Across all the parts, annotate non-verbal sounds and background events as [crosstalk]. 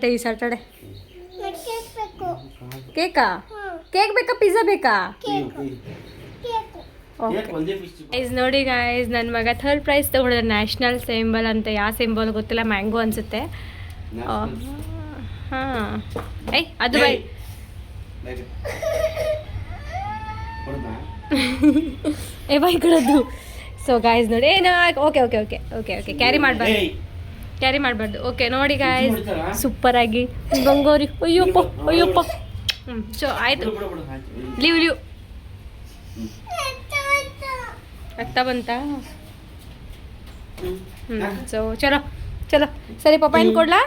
ಮತ್ತೆ ಈ ಸ್ಯಾಟರ್ಡೆ ಬೇಕು ಕೇಕಾ? ಕೇಕ್ ಬೇಕಾ ಪಿಜ್ಜಾ ಬೇಕಾ? ಇಸ್ ಕೇಕು. ಒಂದೇ ಪೀಸ್ ಗೈಸ್ ನೋಡಿ ಗೈಸ್ ನನ್ನ ಮಗ ಥರ್ಡ್ ಪ್ರೈಸ್ ತಗೊಂಡ್ರೆ ನ್ಯಾಷನಲ್ ಸಿಂಬಲ್ ಅಂತ ಯಾವ ಸಿಂಬಲ್ ಗೊತ್ತಿಲ್ಲ ಮ್ಯಾಂಗೋ ಅನ್ಸುತ್ತೆ. ಹಾಂ. ಏಯ್ ಅದು ಬೈ. [laughs] [laughs] ಏ ಬೈ ಕಡದು. ಸೊ ಗಾಯ್ಸ್ ನೋಡಿ ಏನೋ okay okay okay okay okay carry ಮಾಡಬಾರ್ದು. ಕ್ಯಾರಿ ಮಾಡಬಾರ್ದು. ಓಕೆ ನೋಡಿ ಗಾಯ್ಸ್ ಸೂಪರ್ ಆಗಿ. ಬಂಗೋರಿ. ಅಯ್ಯಪ್ಪ ಅಯ್ಯಪ್ಪ. ಹ್ಞೂ ಸೊ ಆಯಿತು. Leave leave. ಆಗ್ತಾ ಬಂತಾ? ಹ್ಞೂ ಸೊ ಚಲೋ ಚಲೋ. ಸರಿ ಪಪ್ಪಾಯಿನ ಕೊಡ್ಲಾ?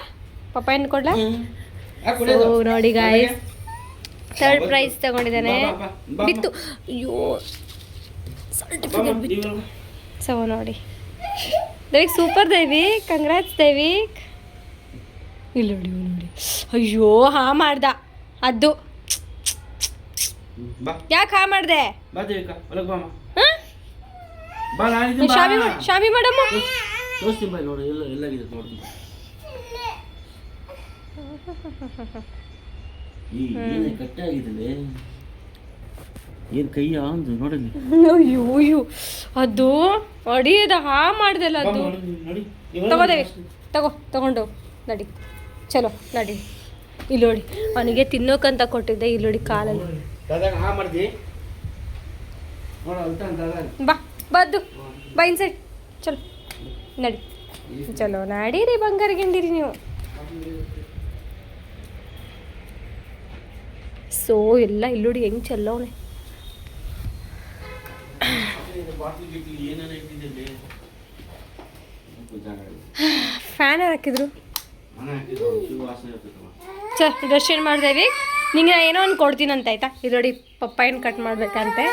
ಪಪ್ಪಾಯಿನ ಕೊಡ್ಲಾ? ಸೊ ನೋಡಿ ಗಾಯ್ಸ್ ಥರ್ಡ್ ಪ್ರೈಸ್ ತಗೊಂಡಿದ್ದಾನೆ. ಬಿತ್ತು. ಅಯ್ಯೋ. ಸರ್ಟಿಫಿಕೇಟ್ ಬಿತ್ತು. ಸೊ ನೋಡಿ. Daivik super Daivik congrats Daivik. ಇಲ್ಲ ನೋಡಿ ನೋಡಿ. ಅಯ್ಯೋ ಹಾ ಮಾಡ್ದ. ಅದು ಯಾಕೆ ಹಾ ಮಾಡ್ದೆ? ಶಾವಿ ಶಾಮಿ ನೋಡಿ ಈ ಏನು ಕೈಯ ಅಂದು ನೋಡಲಿ ಅಯ್ಯೋ ಅಯ್ಯೋ. ಅದು ಅಡಿಯದ ಹಾ ಮಾಡ್ದಲ್ಲ ಅದು. ತಗೋದೇವಿ ತಗೋ ತಗೊಂಡು. ನಡಿ. ಚಲೋ ನಡಿ. ಇಲ್ಲಿ ನೋಡಿ. ಅವನಿಗೆ ತಿನ್ನೋಕಂತ ಕೊಟ್ಟಿದ್ದೆ ಇಲ್ಲಿ ನೋಡಿ ಕಾಲಲ್ಲಿ. ಬಾ ಬದ್ದು ಬಾ ಇನ್ಸೈಡ್ ಚಲೋ. ನಡಿ. ಚಲೋ. ನಡೀರಿ ಬಂಗಾರ ಗಿಂಡಿರಿ ನೀವು. ಸೊ ಎಲ್ಲ ಇಲ್ಲಿ ನೋಡಿ ಹೆಂಗ್ ಚಲ್ಲವನೆ ಫ್ಯಾನ್ ಹಾಕಿದ್ರು? ಇರ್ತೈತಮ್ಮ ಚ ಡ್ರೆಸ್ ಚೇಂಜ್ ಮಾಡ್ದೇವಿ ನಿಂಗೆ ಏನೋ ಒಂದು ಕೊಡ್ತೀನಂತ ಆಯ್ತಾ? ಇದು ನೋಡಿ ಪಪ್ಪಾಯಿನ ಕಟ್ ಮಾಡ್ಬೇಕಂತೆ.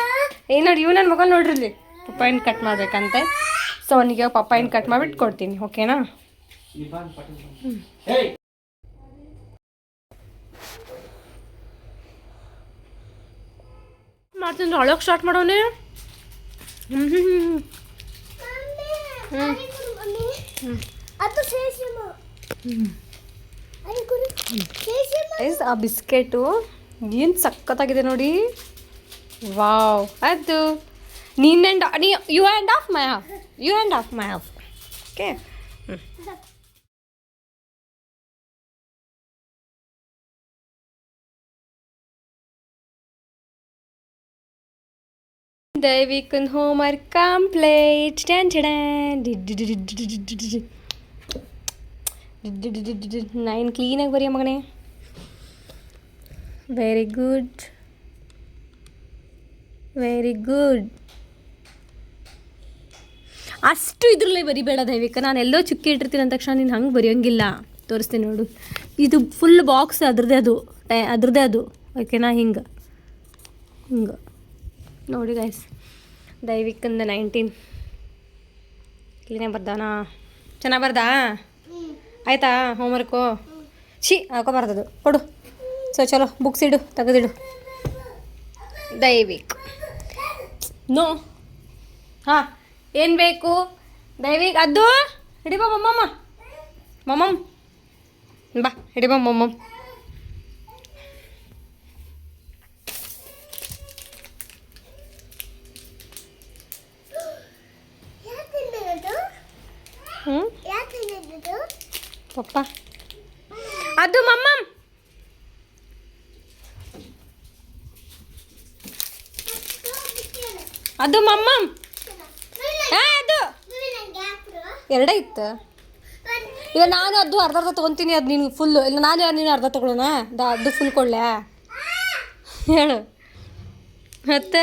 ಏನ್ ನೋಡಿ ಇವ್ ನನ್ನ ಮಗ ನೋಡ್ರಿ ಪಪ್ಪಾಯಿನ ಕಟ್ ಮಾಡ್ಬೇಕಂತೆ. ಸೊ ಅವನಿಗೆ ಪಪ್ಪಾಯನ್ ಕಟ್ ಮಾಡಿಬಿಟ್ಟು ಕೊಡ್ತೀನಿ ಓಕೆನಾ? ಮಾಡ್ತೀನಿ ಅಳೋಕೆ ಸ್ಟಾರ್ಟ್ ಮಾಡೋನೆ. ಆ ಬಿಸ್ಕೆಟು ಏನು ಸಖತ್ತಾಗಿದೆ ನೋಡಿ. ವಾವ್ ಅದು ನೀನ್ ಆ್ಯಂಡ್ ನೀ you and off my half you and off my half okay ದೈವಿಕನ್ homework complete ten nine ಕ್ಲೀನಾಗಿ ಬರೀ ಮಗನೇ ವೆರಿ ಗುಡ್ ವೆರಿ ಗುಡ್ ಅಷ್ಟು ಇದ್ರಲ್ಲೇ ಬರಿಬೇಡ ದೈವಿಕ. ನಾನು ಎಲ್ಲೋ ಚುಕ್ಕಿ ಇಟ್ಟಿರ್ತೀನಿ ಅಂದ ತಕ್ಷಣ ನೀನು ಹಂಗೆ ಬರೆಯೋಂಗಿಲ್ಲ. ತೋರಿಸ್ತೀನಿ ನೋಡು. ಇದು ಫುಲ್ ಬಾಕ್ಸ್ ಅದ್ರದ್ದೇ ಅದು. ಟೈ ಅದ್ರದ್ದೇ ಅದು. ಓಕೆನಾ ಹಿಂಗೆ. ಹಿಂಗೆ. ನೋಡಿ ಗೈಸ್ ದೈವಿಕಂದ ನೈನ್ಟೀನ್ ಕ್ಲೀನಾಗಿ ಬರ್ದಾನ? ಚೆನ್ನಾಗಿ ಬರ್ದಾ? ಆಯ್ತಾ? ಹೋಮ್ವರ್ಕು ಛೀ, ಹಾಕೋಬಾರ್ದದು. ಕೊಡು. ಸೊ ಚಲೋ. ಬುಕ್ಸ್ ಇಡು, ತೆಗೆದಿಡು. ದೈವಿಕ್. ನೋ. ಹಾಂ, ಏನು ಬೇಕು? ದೈವಿಕ್, ಅದು ಹಿಡಿಬಾ ಮಮ್ಮಮ್ಮ. ಮಮ್ಮಮ್. ಬಾ, ಹಿಡಿಬಾ ಮಮ್ಮಮ್ ಯಾಕೆ ತಿನ್ನೋದು ಹ್ಞೂ ಪಪ್ಪ. ಅದು ಮಮ್ಮಮ್. ಅದು ಮಮ್ಮಮ್. ಹಾಂ ಅದು. ಎರಡೇ ಇತ್ತು. ಇಲ್ಲ ನಾನು ಅದು ಅರ್ಧ ಅರ್ಧ ತೊಗೊತೀನಿ ಅದು ನೀನು ಫುಲ್ಲು ಇಲ್ಲ ನಾನು ನೀನು ಅರ್ಧ ತೊಗೊಳ್ಳೋಣ? ದ ಅದು ಫುಲ್ ಕೊಡ್ಲೆ? ಹೇಳು. ಮತ್ತೆ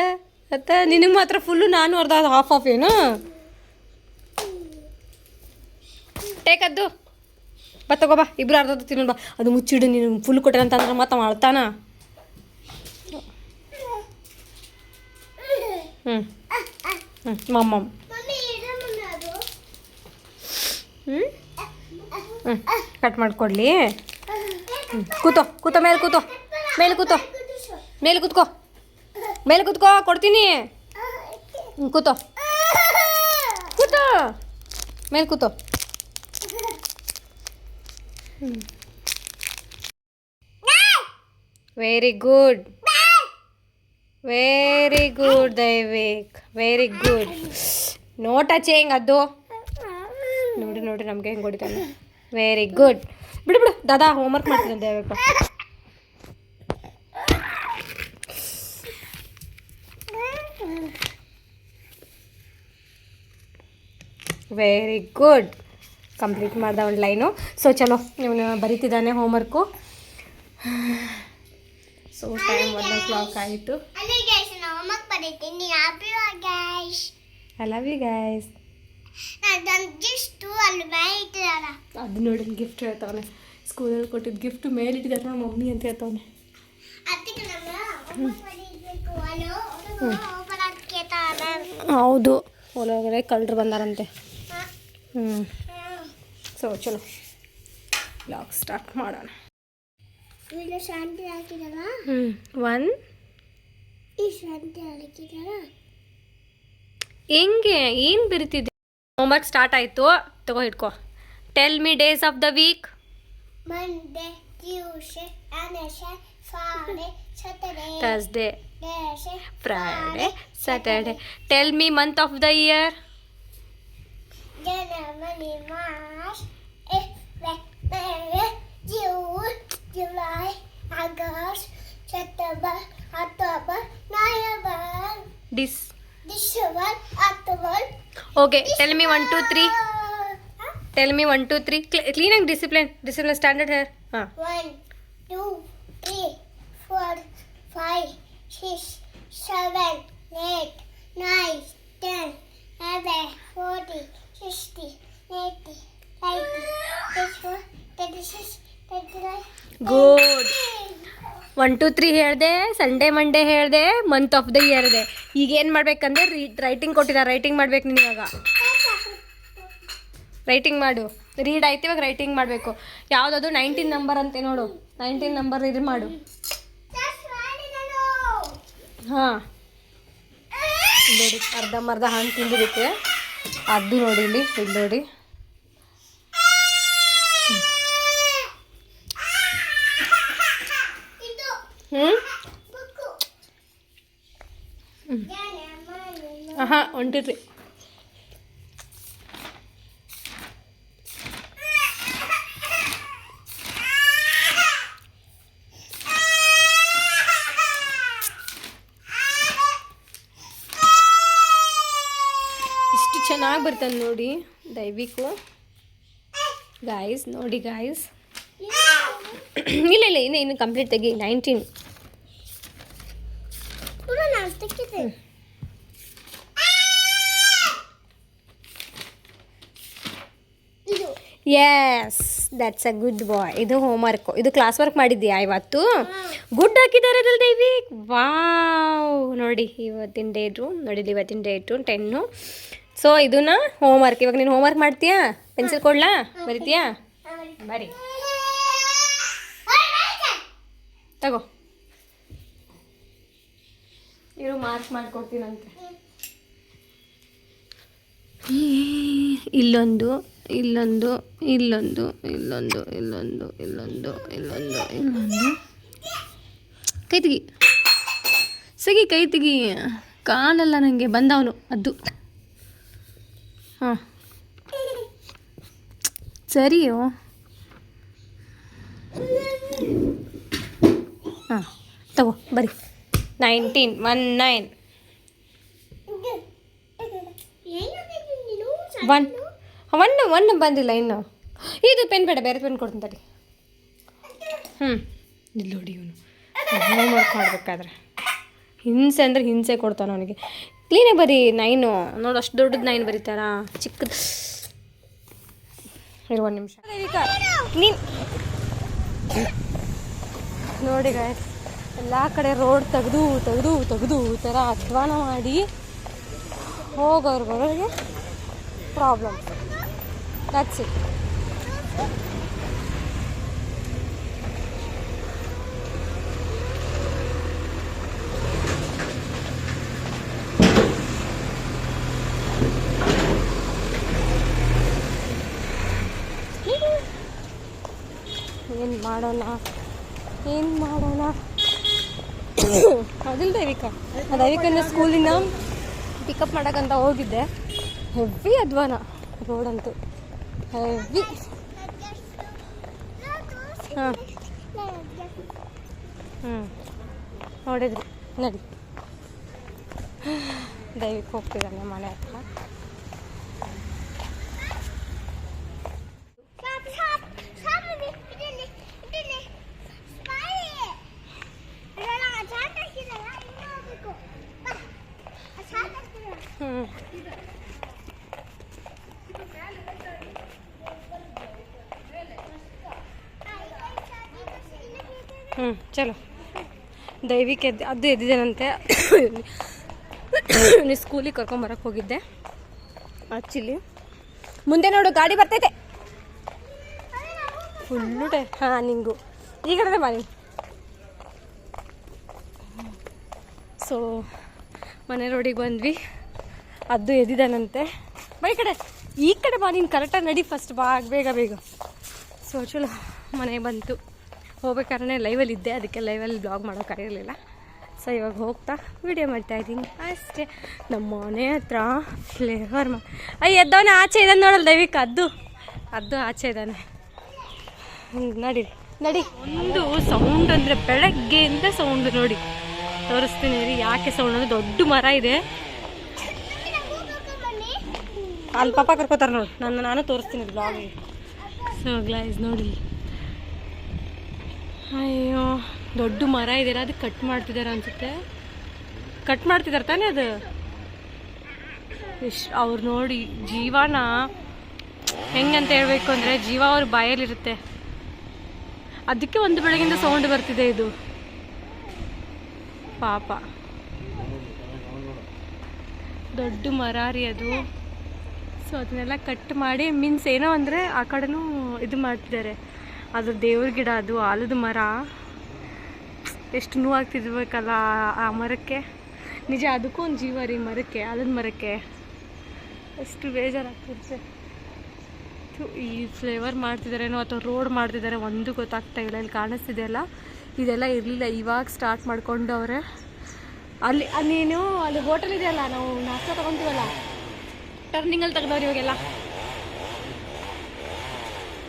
ಮತ್ತೆ ನಿನಗೆ ಮಾತ್ರ ಫುಲ್ಲು ನಾನು ಅರ್ಧ ಹಾಫ್ ಆಫ್ ಏನು? ಟೇಕ್ ಅದು ಬಾ ತಗೋ ಬಾ, ಇಬ್ರು ಅರ್ಧ ತಿನ್ನೋ ಬಾ. ಅದು ಮುಚ್ಚಿಡು, ನೀನು ಫುಲ್ ಕೊಟ್ಟೆ ಅಂತಂದ್ರೆ ಮತ್ತೆ ಮಾಡ್ತಾನ ಹ್ಞೂ ಹ್ಞೂ ಮಮ್ಮ ಹ್ಞೂ ಹ್ಞೂ ಕಟ್ ಮಾಡಿಕೊಡ್ಲಿ. ಹ್ಞೂ ಕೂತೋ ಕೂತೋ, ಮೇಲೆ ಕೂತೋ ಮೇಲೆ ಕೂತೋ, ಮೇಲೆ ಕೂತ್ಕೋ ಮೇಲೆ ಕೂತ್ಕೋ, ಕೊಡ್ತೀನಿ. ಕೂತೋ. ಕೂತೋ, ಮೇಲೆ ಕೂತೋ. Very good very good Daivik very good ನೋಟ ಚೇಂಗ್ ಅದು ನೋಡಿ ನೋಡಿ ನಮಗೆ ಹೆಂಗೆ ಹೊಡಿತಾನೆ ವೆರಿ ಗುಡ್ ಬಿಡು ಬಿಡು ದಾದಾ ಹೋಮ್ವರ್ಕ್ ಮಾಡ್ತೀನಿ ದಯವಿಟ್ಟು ವೆರಿ ಗುಡ್ ಕಂಪ್ಲೀಟ್ ಮಾಡ್ದ ಒಂದು ಲೈನು. ಸೊ ಚಲೋ. ಇವನು ಬರೀತಿದ್ದಾನೆ homework so time one o'clock ಆಯಿತು ಐ ಲವ್ ಯು ಗೈಸ್ ಅದು ನೋಡಿ ಗಿಫ್ಟ್ ಹೇಳ್ತಾವನೆ. ಸ್ಕೂಲಲ್ಲಿ ಕೊಟ್ಟಿದ್ದು ಗಿಫ್ಟ್ ಮೇಲಿಟ್ಟಿದ್ದಾರೆ ನಮ್ಮ ಮಮ್ಮಿ ಅಂತ ಹೇಳ್ತಾವನೆ. ಹೌದು. ಒಳಗಡೆ ಕಳ್ಳರು ಬಂದಾರಂತೆ. ಹ್ಞೂ ಸೊ ಚಲೋ ಬ್ಲಾಗ್ ಸ್ಟಾರ್ಟ್ ಮಾಡೋಣ. ಇಲ್ಲಿ ಶಾಂತಿ ಹಾಕಿದಲ್ಲ? ಹ್ಞೂ ಒನ್ ಈ ಶಾಂತಿ ಹಾಕಿದಲ್ಲ? ಹೆಂಗೆ? ಏನು ಬರಿತಿದ್ದೆ ಹೋಮ್ವರ್ಕ್ ಸ್ಟಾರ್ಟ್ ಆಯಿತು. ತಗೋ ಹಿಡ್ಕೋ tell me days of the week Monday Tuesday ಅನಶೆ Friday Saturday Thursday Friday Saturday tell me month of the year January, March, April, May, June, July, August, September, October, November, Dis. December, October. Okay, tell me one, two, three. Tell me one, two, three. Clean and discipline. Discipline standard here. Huh. One, two, three, four, five, six, seven, eight, nine, ten, eleven, forty. Good one two three ಹೇಳಿದೆ Sunday Monday ಹೇಳಿದೆ month of the year ಇದೆ. ಈಗ ಏನು ಮಾಡ್ಬೇಕಂದ್ರೆ writing ಕೊಟ್ಟಿದ್ದಾರೆ writing ಮಾಡ್ಬೇಕು ನೀನು ಇವಾಗ. ರೈಟಿಂಗ್ ಮಾಡು. ರೀಡ್ ಆಯ್ತು ಇವಾಗ ರೈಟಿಂಗ್ ಮಾಡಬೇಕು. ಯಾವುದದು? ನೈನ್ಟೀನ್ ನಂಬರ್ ಅಂತೆ ನೋಡು. ನೈನ್ಟೀನ್ ನಂಬರ್ ಇದು ಮಾಡು. ಹಾಂ. ನೋಡಿ ಅರ್ಧಂಬರ್ಧ ಹಣ್ಣು ತಿಂದಿರುತ್ತೆ ಅದು ನೋಡಿ ಇಲ್ಲಿ ಇಲ್ಲಿ ನೋಡಿ. ಹ್ಞೂ ಹಾಂ ಹೊಂಟಿದ್ರಿ ಬರ್ತಾನೆ ನೋಡಿ ದಯವಿಕು ಗಾಯ್ಸ್ ನೋಡಿ ಗಾಯ್ಸ್ ಇಲ್ಲ ಇಲ್ಲ, ಇನ್ನೇ, ಇನ್ನು ಕಂಪ್ಲೀಟ್ ತೆಗಿ nineteen yes that's a good boy ಇದು ಹೋಮ್ ಹೋಮ್ವರ್ಕು ಇದು ಕ್ಲಾಸ್ ವರ್ಕ್ ಮಾಡಿದ್ಯಾ ಇವತ್ತು? ಗುಡ್ ಹಾಕಿದ್ದಾರೆ ಅದ್ರಲ್ಲಿ ದೈವಿ ವಾವ್ ನೋಡಿ, ಇವತ್ತಿನ ಡೇಟು ನೋಡಿ ಇವತ್ತಿನ ಡೇಟು ಟೆನ್ನು ಸೊ ಇದನ್ನ ಹೋಮ್ವರ್ಕ್ ಇವಾಗ ನೀನು ಹೋಮ್ವರ್ಕ್ ಮಾಡ್ತೀಯಾ? ಪೆನ್ಸಿಲ್ ಕೊಡ್ಲಾ? ಬರಿತೀಯಾ? ಬರಿ. ತಗೋ. ಇರು ಮಾರ್ಕ್ ಮಾಡ್ಕೊಡ್ತೀನಂತೆ. ಇಲ್ಲೊಂದು ಇಲ್ಲೊಂದು ಇಲ್ಲೊಂದು ಇಲ್ಲೊಂದು ಇಲ್ಲೊಂದು ಇಲ್ಲೊಂದು ಇಲ್ಲೊಂದು ಇಲ್ಲೊಂದು. ಕೈ ತೆಗಿ. ಸಗಿ, ಕೈ ತೆಗಿ. ಕಾಣಲ್ಲ ನನಗೆ ಬಂದವನು, ಅದು. ಹಾಂ. ಸರಿಯೋ. ಹಾಂ, ತಗೋ, ಬರಿ. Nineteen, one nine. One one one ಬಂದಿಲ್ಲ ಇನ್ನು. ಇದು ಪೆನ್ ಬೇಡ, ಬೇರೆ ಪೆನ್ ಕೊಡ್ತೀನಿ ತಡಿ. ಹ್ಞೂ ಇಲ್ಲಿ ನೋಡಿ ಇವನು. ಹೋಮ್ವರ್ಕ್ ಮಾಡಬೇಕಾದ್ರೆ. ಹಿಂಸೆ ಅಂದರೆ ಹಿಂಸೆ ಕೊಡ್ತಾನೆ ಅವನಿಗೆ. ಕ್ಲೀನಾಗಿ ಬರೀ ನೈನು. ನೋಡು ಅಷ್ಟು ದೊಡ್ಡದು ನೈನ್ ಬರೀತಾರಾ? ಚಿಕ್ಕದು. ಇರು ಒಂದು ನಿಮಿಷ. ನೀನು ನೋಡಿ ಗಾಯ್ಸ್ ಎಲ್ಲ ಕಡೆ ರೋಡ್ ತೆಗೆದು ತೆಗೆದು ತೆಗೆದು ಈ ಥರ ಅಧ್ವಾನ ಮಾಡಿ ಹೋಗೋರು ಬರೋರಿಗೆ ಪ್ರಾಬ್ಲಮ್ ದಟ್ಸ್ ಮಾಡೋಣ? ಏನು ಮಾಡೋಣ? ಅದಿಲ್ಲ ದೈವಿಕ ದೈವಿಕನ ಸ್ಕೂಲಿಂದ ಪಿಕಪ್ ಮಾಡೋಕ್ಕಂತ ಹೋಗಿದ್ದೆ. ಹೆವಿ ಅಧ್ವಾನ ರೋಡಂತೂ ಹೆವಿ ಹಾಂ. ಹ್ಞೂ ನೋಡಿದ್ರಿ. ನಡಿ. ದಯವಿಟ್ಟು ಹೋಗ್ತಿದ್ದಾನೆ ಮನೆ ಹತ್ರ ಸಾಪ್ ಸಾಪ್ ಸಾಪ್ ಇದರಲ್ಲಿ ಇದರಲ್ಲಿ ಸ್ಪೈ ಇದರ ಚಾಟ್ ಹಾಕಿದಲ್ಲ ಇನ್ನು ಹೋಗ್ಬೇಕು ಬಾ ಆ ಚಾಟ್ ಹಾಕಿದಲ್ಲ ಹ್ಞೂ ಚಲೋ. ದೈವಿಕ ಎದ್ದು ಅದು ಎದ್ದಿದ್ದೇನಂತೆ? ನೀ ಸ್ಕೂಲಿಗೆ ಕರ್ಕೊಂಬರಕ್ಕೆ ಹೋಗಿದ್ದೆ. ಆ್ಯಕ್ಚುಲಿ ಮುಂದೆ ನೋಡು, ಗಾಡಿ ಬರ್ತೈತೆ. ಫುಲ್ಲು ಟೈ ಹಾಂ, ನಿಂಗು. ಈ ಕಡೆ ಸೊ ಮನೆ ರೋಡಿಗೆ ಬಂದ್ವಿ. ಅದು ಎದ್ದಿದ್ದಾನಂತೆ. ಬೈ ಕಡೆ, ಈ ಕಡೆ ಬಾ, ನೀನು ಕರೆಕ್ಟಾಗಿ ನಡಿ ಫಸ್ಟ್ ಬಾ, ಬೇಗ ಬೇಗ. ಸೊ, ಚಲೋ ಮನೆಗೆ ಬಂತು. ಹೋಗ್ಬೇಕಾದ್ರೆ ಲೈವಲ್ಲಿ ಇದ್ದೆ, ಅದಕ್ಕೆ ಲೈವಲ್ಲಿ ಬ್ಲಾಗ್ ಮಾಡೋಕ್ಕಾಗಿರಲಿಲ್ಲ ಸೊ ಇವಾಗ ಹೋಗ್ತಾ ವಿಡಿಯೋ ಮಾಡ್ತಾ ಇದ್ದೀನಿ. ಅಷ್ಟೇ ನಮ್ಮ ಮನೆ ಹತ್ರ ಫ್ಲೇವರ್ ಮಾ ಅಯ್ಯ, ಎದ್ದವನೇ ಆಚೆ ಇದ್ದಾನೆ ನೋಡಲ್ಲ ದೈವಿಕ ಅದು ಅದ್ದು ಆಚೆ ಇದ್ದಾನೆ ನಡಿ ನಡಿ. ಒಂದು ಸೌಂಡ್ ಅಂದರೆ ಬೆಳಗ್ಗೆಯಿಂದ ಸೌಂಡ್ ನೋಡಿ. ತೋರಿಸ್ತೀನಿ ರೀ ಯಾಕೆ ಸೌಂಡ್ ಅಂದರೆ ದೊಡ್ಡ ಮರ ಇದೆ. ಅಲ್ಲಿ ಪಾಪ ಕರ್ಕೋತಾರೆ ನೋಡಿ. ನನ್ನ ನಾನು ತೋರಿಸ್ತೀನಿ ಬ್ಲಾಗ್ ಸೊ ಗ್ಲೈಸ್ ನೋಡಿ. ಅಯ್ಯೋ, ದೊಡ್ಡ ಮರ ಇದೆಯಲ್ಲ ಅದು ಕಟ್ ಮಾಡ್ತಿದ್ದಾರೆ ಅನ್ಸುತ್ತೆ. ಕಟ್ ಮಾಡ್ತಿದ್ದಾರೆ ತಾನೇ ಅದು? ಎಷ್ಟು ಅವ್ರು ನೋಡಿ, ಜೀವನ ಹೆಂಗಂತ ಹೇಳ್ಬೇಕು ಅಂದರೆ ಜೀವ ಅವ್ರ ಬಾಯಲ್ಲಿರುತ್ತೆ. ಅದಕ್ಕೆ ಒಂದು ಬೆಳಗಿಂದ ಸೌಂಡ್ ಬರ್ತಿದೆ ಇದು. ಪಾಪ. ದೊಡ್ಡ ಮರ ರೀ ಅದು. ಸೊ ಅದನ್ನೆಲ್ಲ ಕಟ್ ಮಾಡಿ ಮೀನ್ಸ್ ಏನೋ ಅಂದರೆ ಆ ಕಡೆನೂ ಇದು ಮಾಡ್ತಿದ್ದಾರೆ. ಅದು ದೇವ್ರ ಗಿಡ ಅದು ಆಲದ ಮರ. ಎಷ್ಟು ನೋವಾಗ್ತಿದ್ಬೇಕಲ್ಲ ಆ- ಮರಕ್ಕೆ. ನಿಜ ಅದಕ್ಕೂ ಒಂದು ಜೀವ ರೀ ಮರಕ್ಕೆ ಆಲದ ಮರಕ್ಕೆ. ಎಷ್ಟು ಬೇಜಾರಾಗ್ತಿರುತ್ತೆ. ಥು, ಈ ಫ್ಲೇವರ್ ಮಾಡ್ತಿದ್ದಾರೇನೋ ಅಥವಾ ರೋಡ್ ಮಾಡ್ತಿದ್ದಾರೆ ಒಂದು ಗೊತ್ತಾಗ್ತಾ ಇಲ್ಲ ಇಲ್ಲಿ ಕಾಣಿಸ್ತಿದೆಯಲ್ಲ ಇದೆಲ್ಲ ಇರಲಿಲ್ಲ ಇವಾಗ ಸ್ಟಾರ್ಟ್ ಮಾಡ್ಕೊಂಡವ್ರೆ. ಅಲ್ಲಿ ಅಲ್ಲಿ ನೀನು ಅಲ್ಲಿ ಹೋಟೆಲ್ ಇದೆಯಲ್ಲ ನಾವು ನಾಷ್ಟ ತಗೊಂತೀವಲ್ಲ? ಟರ್ನಿಂಗಲ್ಲಿ ತೆಗ್ದವ್ರಿ ಇವಾಗೆಲ್ಲ?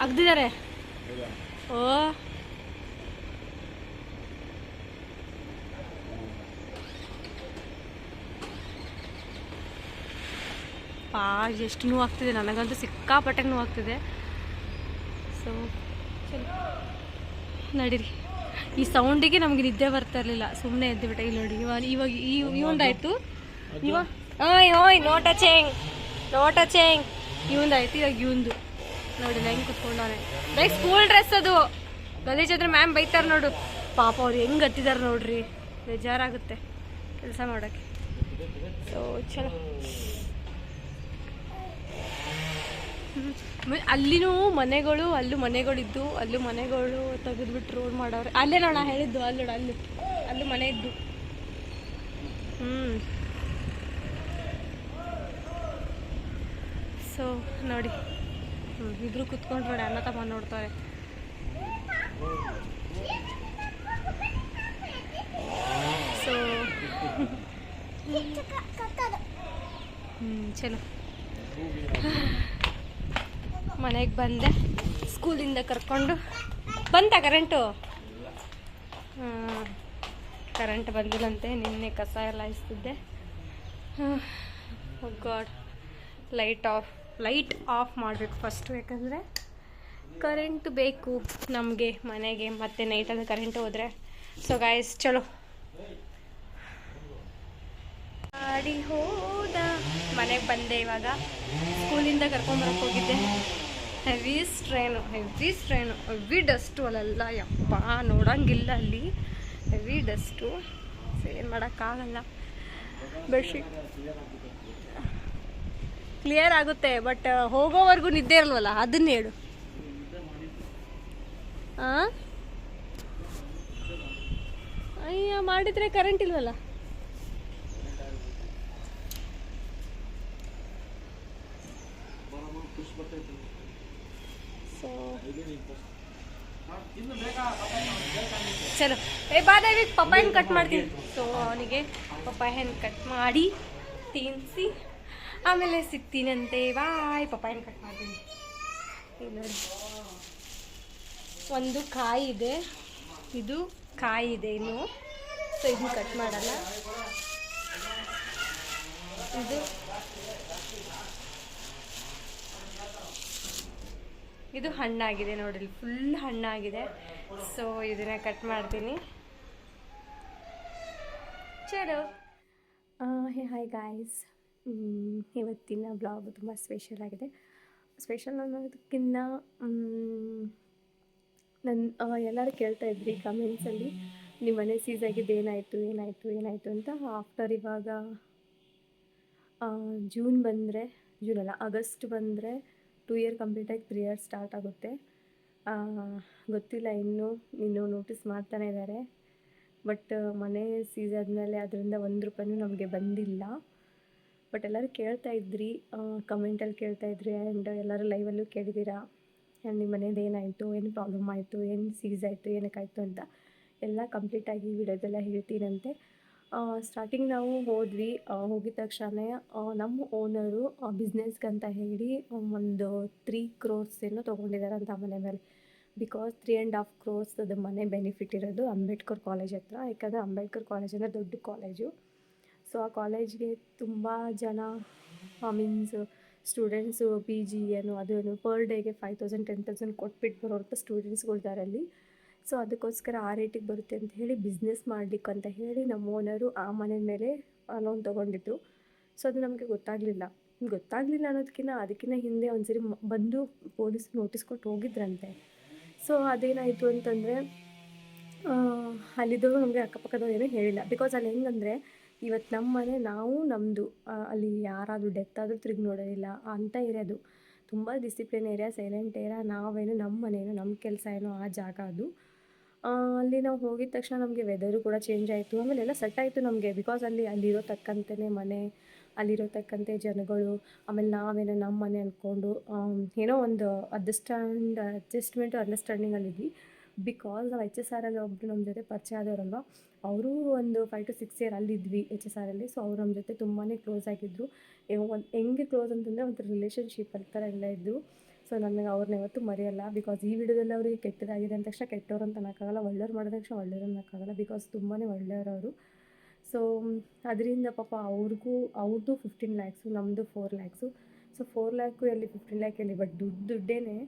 ಅಗ್ದಿದ್ದಾರೆ ಓ. ಪಾ ಎಷ್ಟು ನೋವಾಗ್ತಿದೆ. ನನಗಂತೂ ಸಿಕ್ಕಾಪಟ್ಟೆ ನೋವಾಗ್ತಿದೆ. ಸೊ ಚಲೋ. ನಡೀರಿ. ಈ ಸೌಂಡಿಗೆ ನಮಗೆ ನಿದ್ದೆ ಬರ್ತಾ ಇರಲಿಲ್ಲ. ಸುಮ್ಮನೆ ಎದ್ದುಬಿಟ್ಟೆ ಇಲ್ಲಿ ನೋಡಿ, ಇವಾಗ ಇವಾಗ ಈ ಇವಂದಾಯ್ತು ಇವಾಗ ಓಯ್ ಓಯ್ ನೋ ಟಚಿಂಗ್ ನೋ ಟಚಿಂಗ್ ಇವಂದಾಯ್ತು ಇವಾಗ ಇವಂದು. ನೋಡಿ ಹೆಂಗೆ ಕುತ್ಕೊಂಡವನೆ. ಲೈಕ್ ಸ್ಕೂಲ್ ಡ್ರೆಸ್ ಅದು. ಗಲೀಜಾದ್ರೆ ಮ್ಯಾಮ್ ಬೈತಾರೆ ನೋಡು. ಪಾಪ ಅವ್ರು ಹೆಂಗೆ ಹತ್ತಿದ್ದಾರೆ ನೋಡ್ರಿ. ಬೇಜಾರಾಗುತ್ತೆ ಕೆಲಸ ಮಾಡಕ್ಕೆ. ಸೊ ಚಲೋ. ಅಲ್ಲಿನೂ ಮನೆಗಳು, ಅಲ್ಲೂ ಮನೆಗಳಿದ್ದು, ಅಲ್ಲೂ ಮನೆಗಳು ತೆಗೆದ್ಬಿಟ್ಟು ರೋಡ್ ಮಾಡವ್ರೆ. ಅಲ್ಲೇ ನೋಡ ಹೇಳಿದ್ದು, ಅಲ್ಲಿ ನೋಡ, ಅಲ್ಲಿ, ಅಲ್ಲೂ ಮನೆ ಇದ್ದು. ಹ್ಞೂ ಸೊ, ನೋಡಿ. ಇಬ್ರು ಕುತ್ಕೊಂಡು ನೋಡಿ, ಅಣ್ಣ ತಮ್ಮ ನೋಡ್ತಾರೆ. ಸೊ ಹ್ಞೂ ಚಲೋ. ಮನೆಗೆ ಬಂದೆ, ಸ್ಕೂಲಿಂದ ಕರ್ಕೊಂಡು. ಬಂತ ಕರೆಂಟು? ಕರೆಂಟ್ ಬಂದಿಲ್ಲಂತೆ, ನಿನ್ನೆ ಕಸ ಎಲ್ಲ ಇಸ್ತಿದ್ದೆ. God, light off. Light off ಮಾಡಬೇಕು ಫಸ್ಟು, ಯಾಕಂದರೆ ಕರೆಂಟ್ ಬೇಕು ನಮಗೆ ಮನೆಗೆ, ಮತ್ತು ನೈಟಲ್ಲಿ ಕರೆಂಟ್ ಹೋದರೆ. ಸೊ ಗಾಯಸ್ ಚಲೋ. ಗಾಡಿ ಹೋದ, ಮನೆಗೆ ಬಂದೆ ಇವಾಗ. ಸ್ಕೂಲಿಂದ ಕರ್ಕೊಂಬರಕ್ಕೆ ಹೋಗಿದ್ದೆ. Heavy strain heavy strain heavy dust ಅಲ್ಲೆಲ್ಲ. ಯಪ್ಪ, ನೋಡಂಗಿಲ್ಲ ಅಲ್ಲಿ. ಹೆವಿ ಡಸ್ಟು ಏನು ಮಾಡೋಕ್ಕಾಗಲ್ಲ. ಬೆಡ್ಶೀಟ್ ಕ್ಲಿಯರ್ ಆಗುತ್ತೆ ಬಟ್ ಹೋಗೋವರೆಗೂ ನಿದ್ದೆ ಇರಲ್ವಲ್ಲ, ಅದನ್ನ ಹೇಳು? ಅಯ್ಯ, ಮಾಡಿದ್ರೆ ಕರೆಂಟ್ ಇಲ್ವಲ್ಲ? ಸೊ ಚಲೋ. ಏ, ಬಾ ದಯವಿಟ್ಟು ಪಪ್ಪಾಯನ್ ಕಟ್ ಮಾಡ್ತೀನಿ. ಸೊ ಅವನಿಗೆ ಪಪ್ಪಾಯನ್ ಕಟ್ ಮಾಡಿ ತಿನ್ನಿಸಿ ಆಮೇಲೆ ಸಿಗ್ತೀನಂತೆ. ಬಾಯ್. ಪಪ್ಪಾಯನ್ ಕಟ್ ಮಾಡ್ತೀನಿ. ಒಂದು ಕಾಯಿ ಇದೆ. ಇದು ಕಾಯಿ ಇದೆ ಇನ್ನು. ಸೊ ಇದನ್ನ ಕಟ್ ಮಾಡಲ್ಲ. ಇದು ಇದು ಹಣ್ಣಾಗಿದೆ ನೋಡಿ. ಫುಲ್ ಹಣ್ಣಾಗಿದೆ. ಸೊ ಇದನ್ನ ಕಟ್ ಮಾಡ್ತೀನಿ. ಚಲೋ. ಹಾಯ್ ಗಾಯ್ಸ್ ಇವತ್ತಿನ ಬ್ಲಾಗ್ ತುಂಬ ಸ್ಪೆಷಲ್ ಆಗಿದೆ. ಸ್ಪೆಷಲ್ ಅನ್ನೋದಕ್ಕಿಂತ ನನ್ನ ಎಲ್ಲರೂ ಕೇಳ್ತಾ ಇದ್ರಿ ಕಮೆಂಟ್ಸಲ್ಲಿ ನಿಮ್ಮ ಮನೆ ಸೀಸ್ ಆಗಿದ್ದು ಏನಾಯಿತು ಏನಾಯಿತು ಏನಾಯಿತು ಅಂತ. ಆಫ್ಟರ್ ಇವಾಗ ಜೂನ್ ಬಂದರೆ ಜೂನ್ ಅಲ್ಲ ಆಗಸ್ಟ್ ಬಂದರೆ ಟೂ ಇಯರ್ ಕಂಪ್ಲೀಟಾಗಿ ತ್ರೀ ಇಯರ್ಸ್ ಸ್ಟಾರ್ಟ್ ಆಗುತ್ತೆ. ಗೊತ್ತಿಲ್ಲ, ಇನ್ನೂ ಇನ್ನೂ ನೋಟಿಸ್ ಮಾಡ್ತಾನೆ ಇದ್ದಾರೆ ಬಟ್ ಮನೆ ಸೀಸ್ ಆದಮೇಲೆ ಅದರಿಂದ ಒಂದು ರೂಪಾಯಿನೂ ನಮಗೆ ಬಂದಿಲ್ಲ. ಬಟ್ ಎಲ್ಲರೂ ಕೇಳ್ತಾ ಇದ್ರಿ ಕಮೆಂಟಲ್ಲಿ ಕೇಳ್ತಾ ಇದ್ರಿ ಆ್ಯಂಡ್ ಎಲ್ಲರೂ ಲೈವಲ್ಲೂ ಕೇಳಿದ್ದೀರಾ ಆ್ಯಂಡ್ ನಿಮ್ಮ ಮನೇದು ಏನಾಯಿತು? ಏನು ಪ್ರಾಬ್ಲಮ್ ಆಯಿತು? ಏನು ಸೀಸ್ ಆಯಿತು? ಏನಕ್ಕಾಯಿತು ಅಂತ ಎಲ್ಲ ಕಂಪ್ಲೀಟಾಗಿ ವಿಡಿಯೋದೆಲ್ಲ ಹೇಳ್ತೀನಂತೆ. ಸ್ಟಾರ್ಟಿಂಗ್ ನಾವು ಹೋದ್ವಿ ಹೋಗಿದ ತಕ್ಷಣ ನಮ್ಮ ಓನರು ಬಿಸ್ನೆಸ್ಗಂತ ಹೇಳಿ ಒಂದು ತ್ರೀ ಕ್ರೋರ್ಸ್ ಏನೋ ತೊಗೊಂಡಿದ್ದಾರೆ ಅಂತ ಮನೆ ಮೇಲೆ. Because three and half crores ಅದು ಮನೆ ಬೆನಿಫಿಟ್ ಇರೋದು ಅಂಬೇಡ್ಕರ್ ಕಾಲೇಜ್ ಹತ್ರ. ಯಾಕಂದರೆ ಅಂಬೇಡ್ಕರ್ ಕಾಲೇಜ್ ಅಂದರೆ ದೊಡ್ಡ ಕಾಲೇಜು ಸೊ ಆ ಕಾಲೇಜ್ಗೆ ತುಂಬ ಜನ ಮೀನ್ಸ್ ಸ್ಟೂಡೆಂಟ್ಸು ಪಿ ಜಿ ಏನು ಅದು ಏನು ಪರ್ ಡೇಗೆ ಫೈವ್ ತೌಸಂಡ್ ಟೆನ್ ತೌಸಂಡ್ ಕೊಟ್ಬಿಟ್ಟು ಬರೋವಂಥ ಸ್ಟೂಡೆಂಟ್ಸ್ಗಳಿದ್ದಾರೆ ಅಲ್ಲಿ. ಸೊ ಅದಕ್ಕೋಸ್ಕರ ಆ ರೇಟಿಗೆ ಬರುತ್ತೆ ಅಂತ ಹೇಳಿ ಬಿಸ್ನೆಸ್ ಮಾಡಲಿಕ್ಕೆ ಅಂತ ಹೇಳಿ ನಮ್ಮ ಓನರು ಆ ಮನೆ ಮೇಲೆ ಲೋನ್ ತೊಗೊಂಡಿದ್ದು. ಸೊ ಅದು ನಮಗೆ ಗೊತ್ತಾಗಲಿಲ್ಲ. ಗೊತ್ತಾಗಲಿಲ್ಲ ಅನ್ನೋದಕ್ಕಿಂತ ಅದಕ್ಕಿಂತ ಹಿಂದೆ ಒಂದ್ಸರಿ ಬಂದು ಪೊಲೀಸ್ ನೋಟಿಸ್ ಕೊಟ್ಟು ಹೋಗಿದ್ರಂತೆ. ಸೊ ಅದೇನಾಯಿತು ಅಂತಂದರೆ ಅಲ್ಲಿದ್ದವರು ನಮಗೆ ಅಕ್ಕಪಕ್ಕದವ್ರು ಏನೂ ಹೇಳಿಲ್ಲ. ಬಿಕಾಸ್ ಅಲ್ಲಿ ಹೆಂಗಂದರೆ ಇವತ್ತು ನಮ್ಮ ಮನೆ ನಾವು ನಮ್ಮದು ಅಲ್ಲಿ ಯಾರಾದರೂ ಡೆತ್ ಆದರೂ ತಿರುಗಿ ನೋಡೋದಿಲ್ಲ ಅಂತ ಇರೋದು ತುಂಬ ಡಿಸಿಪ್ಲಿನ್ ಏರಿಯಾ ಸೈಲೆಂಟ್ ಏರಿಯಾ ನಾವೇನು ನಮ್ಮ ಮನೇನು ನಮ್ಮ ಕೆಲಸ ಏನೋ ಆ ಜಾಗ ಅದು. ಅಲ್ಲಿ ನಾವು ಹೋಗಿದ ತಕ್ಷಣ ನಮಗೆ ವೆದರು ಕೂಡ ಚೇಂಜ್ ಆಯಿತು. ಆಮೇಲೆ ಎಲ್ಲ ಸೆಟ್ ಆಯಿತು ನಮಗೆ ಬಿಕಾಸ್ ಅಲ್ಲಿ, ಅಲ್ಲಿರೋ ತಕ್ಕಂತೆಯೇ ಮನೆ, ಅಲ್ಲಿರೋ ತಕ್ಕಂತೆ ಜನಗಳು, ಆಮೇಲೆ ನಾವೇನೋ ನಮ್ಮ ಮನೆ ಅಂದ್ಕೊಂಡು ಏನೋ ಒಂದು ಅಡ್ಜಸ್ಟ್ಯಾಂಡ್ ಅಡ್ಜಸ್ಟ್ಮೆಂಟು ಅಂಡರ್ಸ್ಟ್ಯಾಂಡಿಂಗಲ್ಲಿದ್ವಿ ಬಿಕಾಸ್ ನಾವು ಎಚ್ ಎಸ್ ಆರಲ್ಲಿ ಒಬ್ಬರು ನಮ್ಮ ಜೊತೆ ಪರಿಚಯ ಆದವರಲ್ವ, ಅವರು ಒಂದು ಫೈವ್ ಟು ಸಿಕ್ಸ್ ಇಯರ್ ಅಲ್ಲಿದ್ವಿ ಎಚ್ ಎಸ್ ಆರಲ್ಲಿ ಸೊ ಅವ್ರು ನಮ್ಮ ಜೊತೆ ತುಂಬಾ ಕ್ಲೋಸ್ ಆಗಿದ್ದರು ಒಂದು, ಹೆಂಗೆ ಕ್ಲೋಸ್ ಅಂತಂದರೆ ಒಂದು ರಿಲೇಷನ್ಶಿಪ್ ಆ ಥರ ಎಲ್ಲ ಇದ್ದರು ಸೊ ನನಗೆ ಅವ್ರನ್ನ ಯಾವತ್ತೂ ಮರೆಯಲ್ಲ ಬಿಕಾಸ್ ಈ ವಿಡಿಯೋದಲ್ಲಿ ಅವರಿಗೆ ಕೆಟ್ಟದಾಗಿದೆ ಅಂದ ತಕ್ಷಣ ಕೆಟ್ಟವ್ರು ಅಂತ ಅನ್ನೋಕ್ಕಾಗಲ್ಲ, ಒಳ್ಳೆಯವ್ರು ಮಾಡಿದ ತಕ್ಷಣ ಒಳ್ಳೆಯವ್ರು ಅನ್ನೋಕ್ಕಾಗಲ್ಲ ಬಿಕಾಸ್ ತುಂಬಾ ಒಳ್ಳೆಯವರು ಅವರು. ಸೊ ಅದರಿಂದ ಪಾಪ ಅವ್ರಿಗೂ ಅವ್ರದ್ದು ಫಿಫ್ಟೀನ್ ಲ್ಯಾಕ್ಸು ನಮ್ಮದು four lakhs so four lakh ಎಲ್ಲಿ ಫಿಫ್ಟೀನ್ ಲ್ಯಾಕ್ ಎಲ್ಲಿ ಬಟ್ ದುಡ್ಡು, ದುಡ್ಡೇನೆ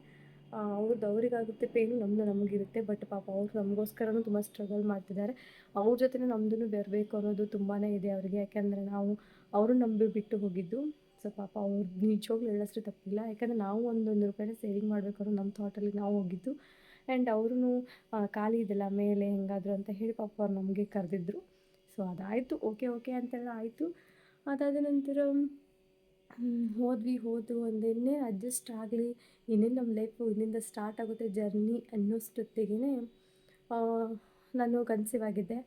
ಅವ್ರದ್ದು ಅವರಿಗಾಗುತ್ತೆ ಪೇನು ನಮ್ಮದು ನಮಗಿರುತ್ತೆ ಬಟ್ ಪಾಪ ಅವ್ರು ನಮಗೋಸ್ಕರನೂ ತುಂಬ ಸ್ಟ್ರಗಲ್ ಮಾಡ್ತಿದ್ದಾರೆ. ಅವ್ರ ಜೊತೆ ನಮ್ಮದೂ ಬರಬೇಕು ಅನ್ನೋದು ತುಂಬಾ ಇದೆ ಅವರಿಗೆ, ಯಾಕೆಂದರೆ ನಾವು ಅವರು ನಂಬಿ ಬಿಟ್ಟು ಹೋಗಿದ್ದು. ಸೊ ಪಾಪ ಅವ್ರು ನಿಜವಾಗ್ಲು ಹೇಳೋಷ್ಟು ತಪ್ಪಿಲ್ಲ. ಯಾಕಂದರೆ ನಾವು ಒಂದೊಂದು ರೂಪಾಯಿನ ಸೇವಿಂಗ್ ಮಾಡಬೇಕು ಅನ್ನೋ ನಮ್ಮ ಥಾಟಲ್ಲಿ ನಾವು ಹೋಗಿದ್ದು. ಆ್ಯಂಡ್ ಅವ್ರೂ ಖಾಲಿ ಇದೆಲ್ಲ ಮೇಲೆ ಹೆಂಗಾದ್ರು ಅಂತ ಹೇಳಿ ಪಾಪ ಅವ್ರು ನಮಗೆ ಕರೆದಿದ್ರು. ಸೊ ಅದಾಯಿತು ಓಕೆ ಓಕೆ ಅಂತೆಲ್ಲ ಆಯಿತು. ಅದಾದ ನಂತರ ಹೋದ್ವಿ ಹೋದು ಒಂದೇನೇ ಅಡ್ಜಸ್ಟ್ ಆಗಲಿ. ಇನ್ನೇನು ನಮ್ಮ ಲೈಫು ಇಲ್ಲಿಂದ ಸ್ಟಾರ್ಟ್ ಆಗುತ್ತೆ ಜರ್ನಿ ಅನ್ನೋಷ್ಟೊತ್ತಿಗೆ ನಾನು ಕನ್ಸೀವ್ ಆಗಿದ್ದೆ.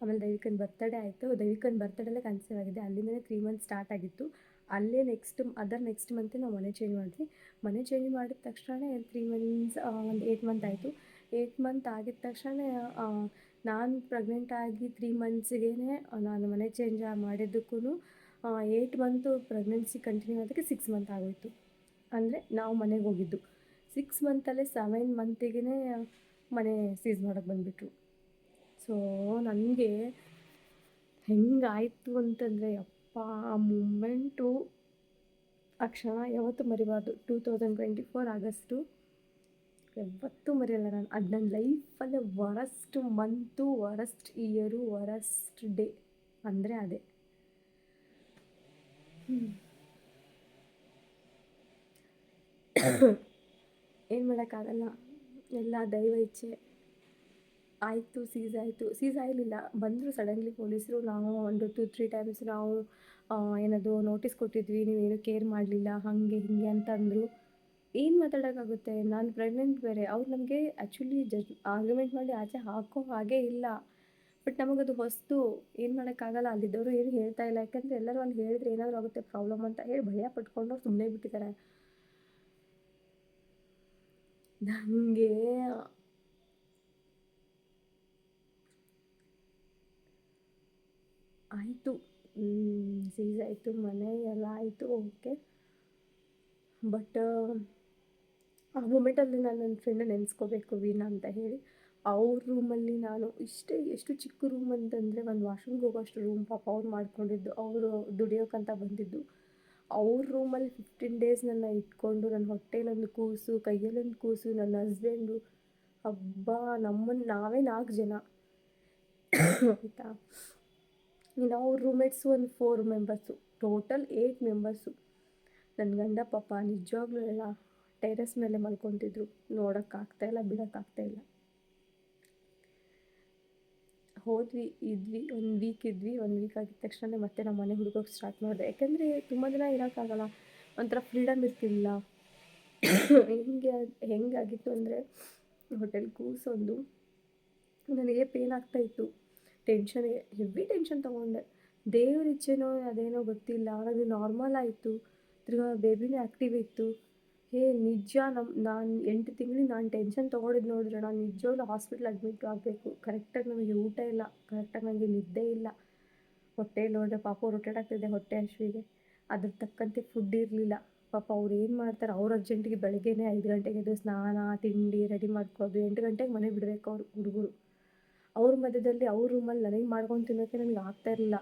ಆಮೇಲೆ ದೈವಿಕನ್ ಬರ್ತಡೇ ಆಯಿತು. ದೈವಿಕನ್ ಬರ್ತಡೇಲೆ ಕನ್ಸೀವ್ ಆಗಿದ್ದೆ. ಅಲ್ಲಿಂದಲೇ ತ್ರೀ ಮಂತ್ ಸ್ಟಾರ್ಟ್ ಆಗಿತ್ತು. ಅಲ್ಲೇ ನೆಕ್ಸ್ಟ್ ಅದರ್ ನೆಕ್ಸ್ಟ್ ಮಂತೆ ನಾವು ಮನೆ ಚೇಂಜ್ ಮಾಡಿದ್ವಿ. ಮನೆ ಚೇಂಜ್ ಮಾಡಿದ ತಕ್ಷಣ ತ್ರೀ ಮಂತ್ಸ್ ಒಂದು ಏಯ್ಟ್ ಮಂತ್ ಆಯಿತು. ಏಯ್ಟ್ ಮಂತ್ ಆಗಿದ ತಕ್ಷಣ ನಾನು ಪ್ರೆಗ್ನೆಂಟ್ ಆಗಿ ತ್ರೀ ಮಂತ್ಸ್ಗೆ ನಾನು ಮನೆ ಚೇಂಜ್ ಮಾಡಿದ್ದಕ್ಕೂ ಏಯ್ಟ್ ಮಂತು ಪ್ರೆಗ್ನೆನ್ಸಿ ಕಂಟಿನ್ಯೂ ಆಗೋದಕ್ಕೆ ಸಿಕ್ಸ್ ಮಂತ್ ಆಗೋಯಿತು. ಅಂದರೆ ನಾವು ಮನೆಗೆ ಹೋಗಿದ್ದು. ಸಿಕ್ಸ್ ಮಂತಲ್ಲೇ ಸೆವೆನ್ ಮಂತಿಗೆ ಮನೆ ಸೀಸ್ ಮಾಡೋಕ್ಕೆ ಬಂದುಬಿಟ್ರು. ಸೊ ನನಗೆ ಹೆಂಗಾಯಿತು ಅಂತಂದರೆ ಅಪ್ಪ ಆ ಮೂಮೆಂಟು ಆ ಕ್ಷಣ ಯಾವತ್ತೂ ಮರಿಬಾರ್ದು. Two thousand twenty four August ಯಾವತ್ತೂ ಮರೆಯಲ್ಲ ನಾನು. ಅದು ನನ್ನ ಲೈಫಲ್ಲೇ worst month worst year worst day ಅಂದರೆ ಅದೇ. [coughs] ಏನು ಮಾಡೋಕ್ಕಾಗಲ್ಲ ಎಲ್ಲ ದೈವ ಇಚ್ಛೆ. ಆಯಿತು ಸೀಸ್ ಆಯಿತು. ಸೀಸ್ ಆಗಲಿಲ್ಲ. ಬಂದರು ಸಡನ್ಲಿ ಪೊಲೀಸರು, ನಾವು ಒಂದು ಟು ತ್ರೀ ಟೈಮ್ಸ್ ನಾವು ಏನದು ನೋಟಿಸ್ ಕೊಟ್ಟಿದ್ವಿ. ನೀವೇನು ಕೇರ್ ಮಾಡಲಿಲ್ಲ, ಹಾಗೆ, ಹೀಗೆ ಅಂತ ಅಂದರು. ಏನು ಮಾತಾಡೋಕ್ಕಾಗುತ್ತೆ? ನಾನು ಪ್ರೆಗ್ನೆಂಟ್ ಬೇರೆ. ಅವ್ರು ನಮಗೆ ಆ್ಯಕ್ಚುಲಿ ಜಡ್ ಆರ್ಗ್ಯುಮೆಂಟ್ ಮಾಡಿ ಆಚೆ ಹಾಕೋ ಹಾಗೇ ಇಲ್ಲ. ಬಟ್ ನಮಗದು ಹೊಸದು ಏನು ಮಾಡೋಕ್ಕಾಗಲ್ಲ. ಅಲ್ಲಿದ್ದವರು ಏನು ಹೇಳ್ತಾ ಇಲ್ಲ. ಯಾಕಂದರೆ ಎಲ್ಲರೂ ಅಲ್ಲಿ ಹೇಳಿದ್ರೆ ಏನಾದರೂ ಆಗುತ್ತೆ ಪ್ರಾಬ್ಲಮ್ ಅಂತ ಹೇಳಿ ಭಯ ಪಟ್ಕೊಂಡು ಸುಮ್ಮನೆ ಬಿಟ್ಟಿದ್ದಾರೆ. ನನಗೆ ಆಯಿತು. ಸೀಸ್ ಆಯಿತು, ಮನೆ ಎಲ್ಲ ಆಯಿತು ಓಕೆ ಬಟ್ ಆ ಮೂಮೆಂಟಲ್ಲಿ ನಾನು ನನ್ನ ಫ್ರೆಂಡ್ ನೆನೆಸ್ಕೋಬೇಕು ವೀನಾ ಅಂತ ಹೇಳಿ. ಅವ್ರ ರೂಮಲ್ಲಿ ನಾನು ಇಷ್ಟೇ ಎಷ್ಟು ಚಿಕ್ಕ ರೂಮ್ ಅಂತಂದರೆ ಒಂದು ವಾಶ್ರೂಮ್ಗೆ ಹೋಗೋಷ್ಟು ರೂಮ್ ಪಾಪ ಅವ್ರು ಮಾಡ್ಕೊಂಡಿದ್ದು, ಅವರು ದುಡಿಯೋಕ್ಕಂತ ಬಂದಿದ್ದು. ಅವ್ರ ರೂಮಲ್ಲಿ ಫಿಫ್ಟೀನ್ ಡೇಸ್ ನನ್ನ ಇಟ್ಕೊಂಡು ನನ್ನ ಹೊಟ್ಟೆಲೊಂದು ಕೂಸು ಕೈಯಲ್ಲೊಂದು ಕೂಸು, ನನ್ನ ಹಸ್ಬೆಂಡು ಹಬ್ಬ ನಮ್ಮನ್ನು ನಾವೇ ನಾಲ್ಕು ಜನ. ಆಯಿತಾ? ಇನ್ನು ಅವ್ರ ರೂಮೇಟ್ಸು ಒಂದು four members total eight members ನನ್ನ ಗಂಡ ಪಾಪ ನಿಜವಾಗ್ಲೂ ಎಲ್ಲ ಟೆರೆಸ್ ಮೇಲೆ ಮಲ್ಕೊತಿದ್ರು. ನೋಡೋಕ್ಕಾಗ್ತಾಯಿಲ್ಲ ಬಿಡೋಕ್ಕಾಗ್ತಾಯಿಲ್ಲ ಹೋದ್ವಿ, ಇದ್ವಿ, ಒಂದು ವೀಕ್ ಇದ್ವಿ, ಒಂದು ವೀಕ್ ಆಗಿದ ತಕ್ಷಣನೇ ಮತ್ತೆ ನಮ್ಮ ಮನೆ ಹುಡುಗೋಕೆ ಸ್ಟಾರ್ಟ್ ಮಾಡಿದೆ. ಯಾಕೆಂದರೆ ತುಂಬ ದಿನ ಇರೋಕ್ಕಾಗಲ್ಲ, ಒಂಥರ ಫ್ರೀಡಮ್ ಇರ್ತಿಲ್ಲ. ಹೆಂಗೆ ಹೆಂಗಾಗಿತ್ತು ಅಂದರೆ ಹೋಟೆಲ್ ಕೂಸೊಂದು ನನಗೆ ಪೇನ್ ಆಗ್ತಾಯಿತ್ತು ಟೆನ್ಷನ್ಗೆ ಹೆವಿ ಟೆನ್ಷನ್ ತೊಗೊಂಡೆ. ದೇವ್ರ ಇಚ್ಛೆನೋ, ಅದೇನೋ ಗೊತ್ತಿಲ್ಲ. ಅದು ನಾರ್ಮಲ್ ಆಯಿತು. ತಿರ್ಗಾ ಬೇಬಿನೂ ಆ್ಯಕ್ಟಿವ್ ಇತ್ತು. ಹೇ, ನಿಜ ನಮ್ಮ ನಾನು ಎಂಟು ತಿಂಗಳಿಗೆ ನಾನು ಟೆನ್ಷನ್ ತೊಗೊಂಡಿದ್ದು ನೋಡಿದ್ರೆ ನಾನು ನಿಜವಾಗ್ಲೂ ಹಾಸ್ಪಿಟ್ಲ್ ಅಡ್ಮಿಟ್ ಆಗಬೇಕು. ಕರೆಕ್ಟಾಗಿ ನನಗೆ ಊಟ ಇಲ್ಲ. ಕರೆಕ್ಟಾಗಿ ನನಗೆ ನಿದ್ದೆ ಇಲ್ಲ. ಹೊಟ್ಟೆ ನೋಡಿದ್ರೆ ಪಾಪ ರೊಟೇಟ್ ಆಗ್ತಿದೆ ಹೊಟ್ಟೆ ಹಸಿವಿಗೆ. ಅದ್ರ ತಕ್ಕಂತೆ ಫುಡ್ ಇರಲಿಲ್ಲ. ಪಾಪ ಅವ್ರು ಏನು ಮಾಡ್ತಾರೆ, ಅವ್ರ ಅರ್ಜೆಂಟಿಗೆ ಬೆಳಗ್ಗೆನೇ ಐದು ಗಂಟೆಗೆ ಎದ್ದು ಸ್ನಾನ, ತಿಂಡಿ ರೆಡಿ ಮಾಡ್ಕೋದು. ಎಂಟು ಗಂಟೆಗೆ ಮನೆ ಬಿಡಬೇಕು ಅವ್ರು ಹುಡುಗರು. ಅವ್ರ ಮಧ್ಯದಲ್ಲಿ ಅವ್ರ ರೂಮಲ್ಲಿ ನನಗೆ ಮಾಡ್ಕೊಂಡು ತಿನ್ನೋಕ್ಕೆ ನನಗೆ ಆಗ್ತಾ ಇರಲಿಲ್ಲ.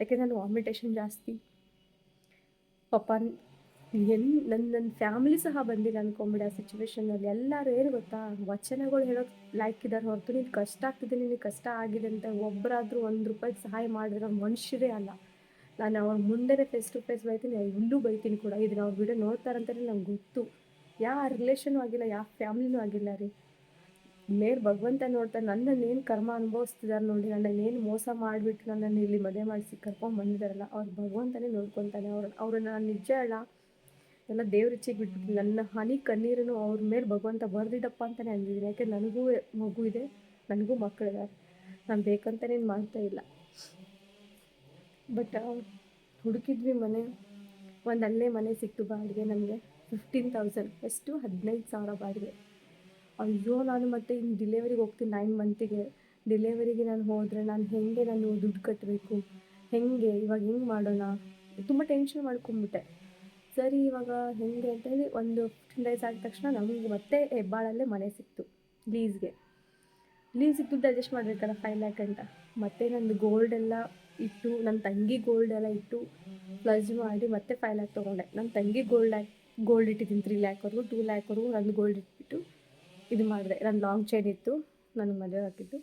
ಯಾಕೆಂದ್ರೆ ನಾನು ವಾಮಿಟೇಷನ್ ಜಾಸ್ತಿ. ಪಾಪ ಎನ್ ನನ್ನ ನನ್ನ ಫ್ಯಾಮಿಲಿ ಸಹ ಬಂದಿಲ್ಲ ಅನ್ಕೊಂಬಿಡ ಆ ಸಿಚುವೇಶನಲ್ಲಿ ಎಲ್ಲರೂ ಏನು ಗೊತ್ತಾ? ವಚನಗಳು ಹೇಳೋಕೆ ಲೈಕ್ ಇದ್ದಾರೆ ಹೊರತು. ನೀನು ಕಷ್ಟ ಆಗ್ತಿದೆ, ನಿನಗೆ ಕಷ್ಟ ಆಗಿದೆ ಅಂತ ಒಬ್ಬರಾದರೂ ಒಂದು ರೂಪಾಯಿ ಸಹಾಯ ಮಾಡಿದ್ರೆ ಮನುಷ್ಯರೇ ಅಲ್ಲ. ನಾನು ಅವ್ರ ಮುಂದೆನೇ ಫೇಸ್ ಟು ಫೇಸ್ ಬೈತೀನಿ ಇಲ್ಲೂ ಬೈತೀನಿ ಕೂಡ. ಇದನ್ನ ಅವ್ರ ವಿಡಿಯೋ ನೋಡ್ತಾರಂತಲೇ ನಂಗೆ ಗೊತ್ತು. ಯಾವ ರಿಲೇಷನು ಆಗಿಲ್ಲ ಯಾವ ಫ್ಯಾಮ್ಲಿನೂ ಆಗಿಲ್ಲ ರೀ. ಮೇರ್ ಭಗವಂತ ನೋಡ್ತಾರೆ ನನ್ನನ್ನು ಏನು ಕರ್ಮ ಅನುಭವಿಸ್ತಿದ್ದಾರೆ ನೋಡಿ ನನ್ನನ್ನು ಏನು ಮೋಸ ಮಾಡಿಬಿಟ್ಟು ನನ್ನನ್ನು ಇಲ್ಲಿ ಮದುವೆ ಮಾಡಿಸಿ ಕರ್ಕೊಂಡು ಬಂದಿದ್ದಾರಲ್ಲ ಅವ್ರು ಭಗವಂತನೇ ನೋಡ್ಕೊತಾನೆ. ಅವ್ರನ್ನ ಅವ್ರನ್ನ ನಾನು ನಿಜ ಅಲ್ಲ ಎಲ್ಲ ದೇವ್ರ ಇಚ್ಛೆಗೆ ಬಿಟ್ಬಿಟ್ಟು ನನ್ನ ಹನಿ ಕಣ್ಣೀರನ್ನು ಅವ್ರ ಮೇಲೆ ಭಗವಂತ ಬರ್ದಿದ್ದಪ್ಪ ಅಂತಲೇ ಅಂದಿದ್ದೀನಿ. ಯಾಕೆ? ನನಗೂ ಮಗು ಇದೆ, ನನಗೂ ಮಕ್ಕಳಿದ್ದಾರೆ ನಾನು ಬೇಕಂತಲೇ ಮಾಡ್ತಾ ಇಲ್ಲ. ಬಟ್ ಹುಡುಕಿದ್ವಿ ಮನೆ. ಒಂದು ಅಲ್ಲೇ ಮನೆ ಸಿಕ್ತು ಬಾಡಿಗೆ ನಮಗೆ. ಫಿಫ್ಟೀನ್ ತೌಸಂಡ್ ಎಷ್ಟು? ಹದಿನೈದು ಸಾವಿರ ಬಾಡಿಗೆ. ಅಯ್ಯೋ, ನಾನು ಮತ್ತೆ ಇನ್ನು ಡಿಲೆವರಿಗೆ ಹೋಗ್ತೀನಿ ನೈನ್ ಮಂತಿಗೆ ಡಿಲೆವರಿಗೆ ನಾನು ಹೋದರೆ ನಾನು ಹೇಗೆ ನಾನು ದುಡ್ಡು ಕಟ್ಟಬೇಕು ಹೇಗೆ? ಇವಾಗ ಹೆಂಗೆ ಮಾಡೋಣ? ತುಂಬ ಟೆನ್ಷನ್ ಮಾಡ್ಕೊಂಬಿಟ್ಟೆ ಸರಿ, ಇವಾಗ ಅಂತ ಅಂತೇಳಿ ಒಂದು ಫಿಫ್ಟೀನ್ ಡೇಸ್ ಆದ ತಕ್ಷಣ ನಮಗೆ ಮತ್ತೆ ಹೆಬ್ಬಾಳಲ್ಲೇ ಮನೆ ಸಿಕ್ತು ಲೀಸ್ಗೆ ಲೀಸ್ ದುಡ್ಡು ಅಡ್ಜಸ್ಟ್ ಮಾಡಬೇಕಲ್ಲ ಫೈವ್ ಲ್ಯಾಕ್ ಅಂತ. ಮತ್ತೆ ನಂದು ಗೋಲ್ಡ್ ಎಲ್ಲ ಇಟ್ಟು ನನ್ನ ತಂಗಿ ಗೋಲ್ಡ್ ಎಲ್ಲ ಇಟ್ಟು ಪ್ಲಸ್ ಮಾಡಿ ಮತ್ತೆ ಫೈವ್ ಲ್ಯಾಕ್ ತೊಗೊಂಡೆ. ನನ್ನ ತಂಗಿ ಗೋಲ್ಡ್ ಲ್ಯಾಕ್ ಗೋಲ್ಡ್ ಇಟ್ಟಿದ್ದೀನಿ ತ್ರೀ ಲ್ಯಾಕ್ವರೆಗೂ ಟೂ ಲ್ಯಾಕ್ವರೆಗೂ ನನ್ನ ಗೋಲ್ಡ್ ಇಟ್ಬಿಟ್ಟು ಇದು ಮಾಡಿದೆ. ನನ್ನ ಲಾಂಗ್ ಚೈನ್ ಇತ್ತು ನನ್ನ ಮದುವೆ ಹಾಕಿದ್ದು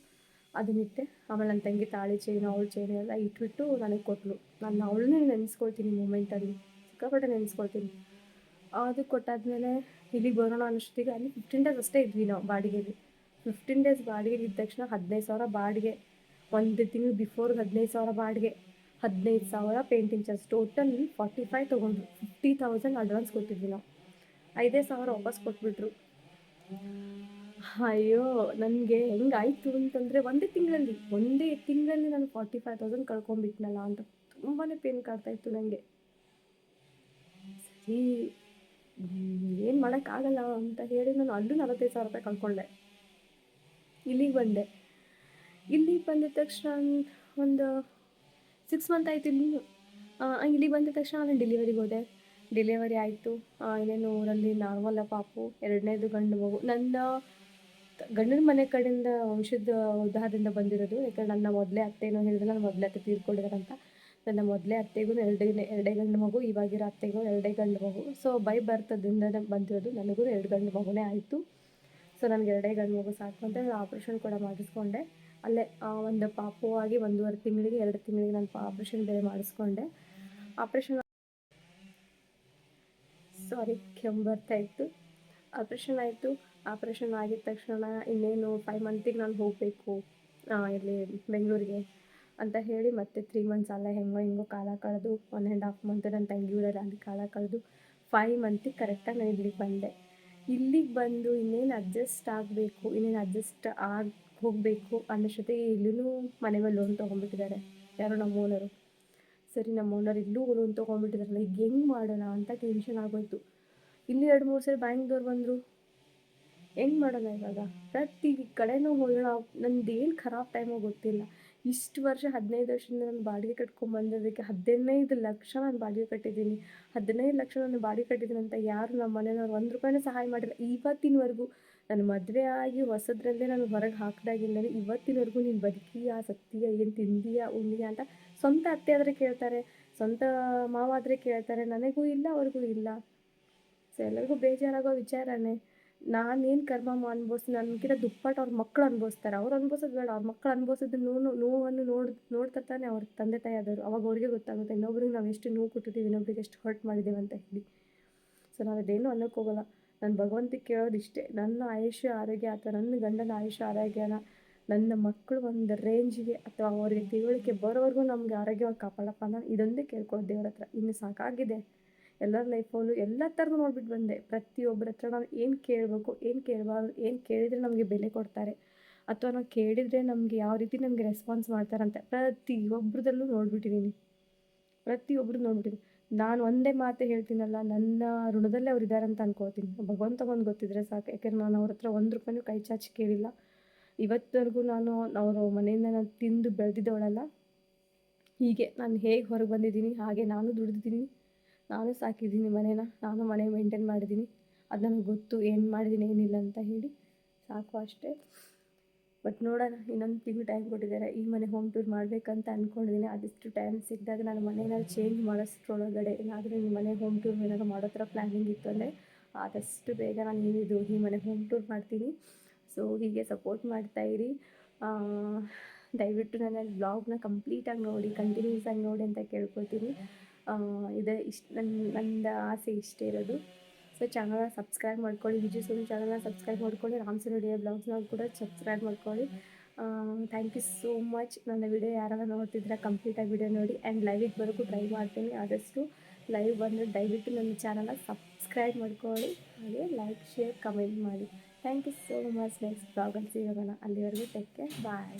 ಅದನ್ನಿಟ್ಟೆ ಆಮೇಲೆ ನನ್ನ ತಂಗಿ ತಾಳಿ ಚೈನು ಅವಳ ಚೈನು ಎಲ್ಲ ಇಟ್ಬಿಟ್ಟು ನನಗೆ ಕೊಟ್ಟಳು ನಾನು ಅವಳನ್ನೇ ನೆನೆಸ್ಕೊಳ್ತೀನಿ ಮೂಮೆಂಟಲ್ಲಿ ಸಿಕ್ಕಾಪಟ್ಟೆ ನೆನೆಸ್ಕೊಳ್ತೀನಿ. ಅದು ಕೊಟ್ಟಾದ್ಮೇಲೆ ಇಲ್ಲಿಗೆ ಬರೋಣ ಅನ್ನೋಷ್ಟೊತ್ತಿಗೆ ಅಲ್ಲಿ ಫಿಫ್ಟೀನ್ ಡೇಸ್ ಅಷ್ಟೇ ಇದ್ವಿ ನಾವು ಬಾಡಿಗೆಲಿ. ಫಿಫ್ಟೀನ್ ಡೇಸ್ ಬಾಡಿಗೆ ಇದ್ದ ತಕ್ಷಣ ಹದಿನೈದು ಸಾವಿರ ಬಾಡಿಗೆ. ಒಂದು ತಿಂಗಳು ಬಿಫೋರ್ ಹದಿನೈದು ಸಾವಿರ ಬಾಡಿಗೆ. ಹದಿನೈದು ಸಾವಿರ painting charge total forty five ತೊಗೊಂಡ್ರು. ಫಿಫ್ಟಿ ತೌಸಂಡ್ ಅಡ್ವಾನ್ಸ್ ಕೊಟ್ಟಿದ್ವಿ ನಾವು. ಐದೇ ಸಾವಿರ ವಾಪಸ್ ಕೊಟ್ಬಿಟ್ರು. ಅಯ್ಯೋ, ನನಗೆ ಹೆಂಗಾಯ್ತು ಅಂತಂದರೆ ಒಂದೇ ತಿಂಗಳಲ್ಲಿ. ಒಂದೇ ತಿಂಗಳಲ್ಲಿ ನಾನು ಫಾರ್ಟಿ ಫೈವ್ ತೌಸಂಡ್ ಕಳ್ಕೊಂಬಿಟ್ನಲ್ಲ ಅಂತ ತುಂಬಾ ಪೇನ್ ಕಾಡ್ತಾಯಿತ್ತು ನನಗೆ ಸರಿ ಏನು ಮಾಡೋಕ್ಕಾಗಲ್ಲ ಅಂತ ಹೇಳಿ ನಾನು ಅಲ್ಲೂ ನಲವತ್ತೈದು ಸಾವಿರ ರೂಪಾಯಿ ಕಳ್ಕೊಂಡೆ. ಇಲ್ಲಿಗೆ ಬಂದೆ. ಇಲ್ಲಿಗೆ ಬಂದಿದ ತಕ್ಷಣ ಒಂದು ಸಿಕ್ಸ್ ಮಂತ್ ಆಯ್ತು ಇಲ್ಲಿ ಇಲ್ಲಿಗೆ ಬಂದ ತಕ್ಷಣ ನಾನು ಡೆಲಿವರಿಗೆ ಹೋದೆ. ಡೆಲಿವರಿ ಆಯಿತು. ಏನೇನು ಊರಲ್ಲಿ ನಾರ್ಮಲ್ಲ ಪಾಪು, ಎರಡನೇದು ಗಂಡು ಮಗು. ನನ್ನ ಗಂಡನ ಮನೆ ಕಡೆಯಿಂದ ವಂಶದ ಉದಾಹರಣೆಯಿಂದ ಬಂದಿರೋದು. ಯಾಕಂದ್ರೆ ನನ್ನ ಮೊದಲೇ ಅತ್ತೆನೋ ಹೇಳಿದ್ರೆ ನಾನು ಮೊದಲೇ ಅತ್ತೆ ತೀರ್ಕೊಂಡಿದ್ದಾರಂತ ನನ್ನ ಮೊದಲೇ ಅತ್ತೆಗೂ ಎರಡೇ ಎರಡೇ ಗಂಡು ಮಗು, ಇವಾಗಿರೋ ಅತ್ತೆಗೂ ಎರಡೇ ಗಂಡು ಮಗು. ಸೊ ಬೈ ಬರ್ತದಿಂದ ಬಂದಿರೋದು ನನಗೂ ಎರಡು ಗಂಡು ಮಗುನೇ ಆಯಿತು. ಸೊ ನನಗೆ ಎರಡೇ ಗಂಡು ಮಗು ಸಾಕು ಅಂತ ಆಪ್ರೇಷನ್ ಕೂಡ ಮಾಡಿಸ್ಕೊಂಡೆ. ಅಲ್ಲೇ ಒಂದು ಪಾಪು ಆಗಿ ಒಂದೂವರೆ ತಿಂಗಳಿಗೆ, ಎರಡು ತಿಂಗಳಿಗೆ ನಾನು ಆಪ್ರೇಷನ್ ಬೇರೆ ಮಾಡಿಸ್ಕೊಂಡೆ. ಆಪ್ರೇಷನ್ ಸಾರಿ ಕೆಮ್ಮು ಬರ್ತಾ ಇತ್ತು. ಆಪ್ರೇಷನ್ ಆಯಿತು. ಆಪ್ರೇಷನ್ ಆಗಿದ ತಕ್ಷಣ ಇನ್ನೇನು ಫೈವ್ ಮಂತಿಗೆ ನಾನು ಹೋಗಬೇಕು ಇಲ್ಲಿ ಬೆಂಗಳೂರಿಗೆ. ಅಂತ ಹೇಳಿ ಮತ್ತೆ ತ್ರೀ ಮಂತ್ಸ್ ಅಲ್ಲ ಹೆಂಗೋ ಹೆಂಗೋ ಕಾಲ ಕಳೆದು ಒನ್ ಆ್ಯಂಡ್ ಹಾಫ್ ಮಂತ್ ನನ್ನ ತಂಗಿ ಊರಲ್ಲಿ ಅಲ್ಲಿ ಕಾಲ ಕಳೆದು ಫೈವ್ ಮಂತಿಗೆ ಕರೆಕ್ಟಾಗಿ ನಾನು ಇಲ್ಲಿಗೆ ಬಂದೆ. ಇಲ್ಲಿಗೆ ಬಂದು ಇನ್ನೇನು ಅಡ್ಜಸ್ಟ್ ಆಗಬೇಕು, ಇನ್ನೇನು ಅಡ್ಜಸ್ಟ್ ಆಗಿ ಹೋಗಬೇಕು ಅನ್ನೋಷ್ಟೊತ್ತಿಗೆ ಇಲ್ಲೂ ಮನೆ ಮೇಲೆ ಲೋನ್ ತೊಗೊಂಡ್ಬಿಟ್ಟಿದ್ದಾರೆ, ಯಾರೋ ನಮ್ಮ ಓನರು ಸರಿ, ನಮ್ಮ ಓನರ್ ಇಲ್ಲೂ ಲೋನ್ ತೊಗೊಂಡ್ಬಿಟ್ಟಿದಾರಲ್ಲ ಈಗ ಹೆಂಗೆ ಮಾಡೋಣ ಅಂತ ಟೆನ್ಷನ್ ಆಗೋಯ್ತು. ಇಲ್ಲಿ ಎರಡು ಮೂರು ಸರಿ ಬ್ಯಾಂಕ್ದವ್ರು ಬಂದರು. ಹೆಂಗೆ ಮಾಡೋಣ ಇವಾಗ? ಪ್ರತಿ ಕಡೆನೂ ಹೋಗೋಣ ನಂದು ಏನು ಖರಾಬ್ ಟೈಮು ಗೊತ್ತಿಲ್ಲ. ಇಷ್ಟು ವರ್ಷ ಹದಿನೈದು ವರ್ಷದಿಂದ ನಾನು ಬಾಡಿಗೆ ಕಟ್ಕೊಂಡ್ಬಂದಿದ್ದಕ್ಕೆ ಹದಿನೈದು ಲಕ್ಷ ನಾನು ಬಾಡಿಗೆ ಕಟ್ಟಿದ್ದೀನಿ. ಹದಿನೈದು ಲಕ್ಷ ನಾನು ಬಾಡಿಗೆ ಕಟ್ಟಿದ್ದೀನಿ ಅಂತ ಯಾರು ನಮ್ಮ ಮನೆಯವ್ರು ಒಂದು ರೂಪಾಯಿನೂ ಸಹಾಯ ಮಾಡಿಲ್ಲ. ಇವತ್ತಿನವರೆಗೂ ನನ್ನ ಮದುವೆ ಆಗಿ ಹೊಸದ್ರಲ್ಲೇ ನಾನು ಹೊರಗೆ ಹಾಕಿದಾಗಿಂದಲೇ ಇವತ್ತಿನವರೆಗೂ ನೀನು ಬದುಕಿಯಾ, ಸತ್ತೀಯಾ, ಏನು ತಿಂದೀಯಾ ಉಂಡಿಯಾ ಅಂತ ಸ್ವಂತ ಅತ್ತೆ ಆದರೆ ಕೇಳ್ತಾರೆ, ಸ್ವಂತ ಮಾವಾದರೆ ಕೇಳ್ತಾರೆ, ನನಗೂ ಇಲ್ಲ, ಅವ್ರಿಗೂ ಇಲ್ಲ. ಸೊ, ಎಲ್ಲರಿಗೂ ಬೇಜಾರಾಗೋ ವಿಚಾರನೇ. ನಾನೇನು ಕರ್ಮ ಅನ್ಭವಿಸ್ತೀನಿ ನನಗಿಂತ ದುಪ್ಪಟ್ಟು ಅವ್ರ ಮಕ್ಕಳು ಅನುಭವಿಸ್ತಾರೆ. ಅವ್ರು ಅನುಭವಿಸೋದು ಬೇಡ. ಅವ್ರ ಮಕ್ಕಳು ಅನುಭವಿಸೋದು ನೋವು ನೋವನ್ನು ನೋಡಿ, ನೋಡ್ತಾ ತಾನೆ ಅವ್ರ ತಂದೆ ತಾಯಿ ಆದವರು. ಅವಾಗ ಅವ್ರಿಗೆ ಗೊತ್ತಾಗುತ್ತೆ, ಇನ್ನೊಬ್ರಿಗೆ ನಾವು ಎಷ್ಟು ನೋವು ಕೊಟ್ಟಿದ್ದೀವಿ ಇನ್ನೊಬ್ರಿಗೆ ಎಷ್ಟು ಹರ್ಟ್ ಮಾಡಿದ್ದೀವಿ ಅಂತ ಹೇಳಿ. ಸೊ ನಾವು ಅದೇನು ಅನ್ನೋಕೆ ಹೋಗಲ್ಲ. ನಾನು ಭಗವಂತಿಗೆ ಕೇಳೋದು ಇಷ್ಟೇ. ನನ್ನ ಆಯುಷ್ಯ ಆರೋಗ್ಯ ಅಥವಾ ನನ್ನ ಗಂಡನ ಆಯುಷ್ಯ ಆರೋಗ್ಯನ ನನ್ನ ಮಕ್ಕಳು ಒಂದು ರೇಂಜ್ಗೆ ಅಥವಾ ಅವ್ರಿಗೆ ತಿಳುವಳಿಕೆ ಬರೋವರೆಗೂ ನಮಗೆ ಆರೋಗ್ಯವಾಗಿ ಕಾಪಾಡಪ್ಪ ನಾನು ಇದೊಂದೇ ಕೇಳ್ಕೊಳ್ಳೋದು ದೇವ್ರ ಹತ್ರ. ಇನ್ನು ಸಾಕಾಗಿದೆ. ಎಲ್ಲರ ಲೈಫಲ್ಲೂ ಎಲ್ಲ ಥರನೂ ನೋಡ್ಬಿಟ್ಟು ಬಂದೆ. ಪ್ರತಿಯೊಬ್ಬರ ಹತ್ರ ನಾವು ಏನು ಕೇಳಬೇಕು, ಏನು ಕೇಳಬಾರ್ದು, ಏನು ಕೇಳಿದರೆ ನಮಗೆ ಬೆಲೆ ಕೊಡ್ತಾರೆ. ಅಥವಾ ನಾವು ಕೇಳಿದರೆ ನಮಗೆ ಯಾವ ರೀತಿ ನಮಗೆ ರೆಸ್ಪಾನ್ಸ್ ಮಾಡ್ತಾರಂತೆ ಪ್ರತಿಯೊಬ್ಬರದಲ್ಲೂ ನೋಡ್ಬಿಟ್ಟಿದ್ದೀನಿ ಪ್ರತಿಯೊಬ್ಬರು ನೋಡ್ಬಿಟ್ಟಿದ್ದೀನಿ ನಾನು ಒಂದೇ ಮಾತು ಹೇಳ್ತೀನಲ್ಲ, ನನ್ನ ಋಣದಲ್ಲೇ ಅವ್ರು ಇದ್ದಾರೆ ಅಂತ ಅನ್ಕೋತೀನಿ. ಭಗವಂತ ಒಂದು ಗೊತ್ತಿದ್ರೆ ಸಾಕು. ಯಾಕಂದ್ರೆ ನಾನು ಅವ್ರ ಹತ್ರ ಒಂದು ರೂಪಾಯಿನೂ ಕೈ ಚಾಚಿ ಕೇಳಿಲ್ಲ. ಇವತ್ತವರೆಗೂ ನಾನು ಅವರ ಮನೆಯಿಂದ ನಾನು ತಿಂದು ಬೆಳೆದಿದ್ದವಳಲ್ಲ. ಹೀಗೆ ನಾನು ಹೇಗೆ ಹೊರಗೆ ಬಂದಿದ್ದೀನಿ, ಹಾಗೆ ನಾನು ದುಡಿದಿದ್ದೀನಿ. ನಾನು ಸಾಕಿದ್ದೀನಿ ಮನೇನ, ನಾನು ಮನೆ ಮೇಂಟೈನ್ ಮಾಡಿದ್ದೀನಿ. ಅದು ನನಗೆ ಗೊತ್ತು, ಏನು ಮಾಡಿದ್ದೀನಿ, ಏನಿಲ್ಲ ಅಂತ ಹೇಳಿ ಸಾಕು ಅಷ್ಟೇ. ಬಟ್ ನೋಡೋಣ, ಇನ್ನೊಂದು ತಿಂಗಳು ಟೈಮ್ ಕೊಟ್ಟಿದ್ದಾರೆ. ಈ ಮನೆ ಹೋಮ್ ಟೂರ್ ಮಾಡಬೇಕಂತ ಅಂದ್ಕೊಂಡಿದ್ದೀನಿ ಆದಷ್ಟು ಟೈಮ್ ಸಿಕ್ಕಿದಾಗ ನಾನು ಮನೇನ ಚೇಂಜ್ ಮಾಡಿಸ್ಟ್ರೊಳಗಡೆ ಏನಾದರೂ ಈ ಮನೆ ಹೋಮ್ ಟೂರ್ ಏನಾದರೂ ಮಾಡೋ ಥರ ಪ್ಲ್ಯಾನಿಂಗ್ ಇತ್ತು ಅಂದರೆ ಆದಷ್ಟು ಬೇಗ ನಾನು ಇದು ಈ ಮನೆ ಹೋಮ್ ಟೂರ್ ಮಾಡ್ತೀನಿ. ಸೊ ಹೀಗೆ ಸಪೋರ್ಟ್ ಮಾಡ್ತಾಯಿರಿ ದಯವಿಟ್ಟು ನನ್ನ ಬ್ಲಾಗ್ನ ಕಂಪ್ಲೀಟಾಗಿ ನೋಡಿ ಕಂಟಿನ್ಯೂಸ್ ಆಗಿ ನೋಡಿ ಅಂತ ಕೇಳ್ಕೊತೀನಿ ಇದೆ ಇಷ್ಟು ನನ್ನ ನಂದು ಆಸೆ ಇಷ್ಟೇ ಇರೋದು. ಸೊ ಚಾನಲ್ನ ಸಬ್ಸ್ಕ್ರೈಬ್ ಮಾಡ್ಕೊಳ್ಳಿ. ವಿಜಯ್ ಸೋನಿ ಚಾನಲ್ನ ಸಬ್ಸ್ಕ್ರೈಬ್ ಮಾಡ್ಕೊಳ್ಳಿ. ರಾಮ್ ವಿಡಿಯೋ ಬ್ಲಾಗ್ಸ್ನ ಕೂಡ ಸಬ್ಸ್ಕ್ರೈಬ್ ಮಾಡ್ಕೊಳ್ಳಿ. ಥ್ಯಾಂಕ್ ಯು ಸೋ ಮಚ್ ನನ್ನ ವಿಡಿಯೋ ಯಾರೆಲ್ಲ ನೋಡ್ತಿದ್ರೆ ಕಂಪ್ಲೀಟಾಗಿ ವಿಡಿಯೋ ನೋಡಿ. ಆ್ಯಂಡ್ ಲೈವಿಗೆ ಬರೋಕ್ಕೂ ಟ್ರೈ ಮಾಡ್ತೀನಿ. ಆದಷ್ಟು ಲೈವ್ ಬಂದರೆ ದಯವಿಟ್ಟು ನನ್ನ ಚಾನಲ್ನ ಸಬ್ಸ್ಕ್ರೈಬ್ ಮಾಡ್ಕೊಳ್ಳಿ. ಹಾಗೆ ಲೈಕ್ ಶೇರ್ ಕಮೆಂಟ್ ಮಾಡಿ. Thank you so much next ಬ್ಲಾಗಲ್ಲಿ ಸಿಗೋಣ. ಅಲ್ಲಿವರೆಗೂ ಟೇಕ್ ಕೇರ್ ಬಾಯ್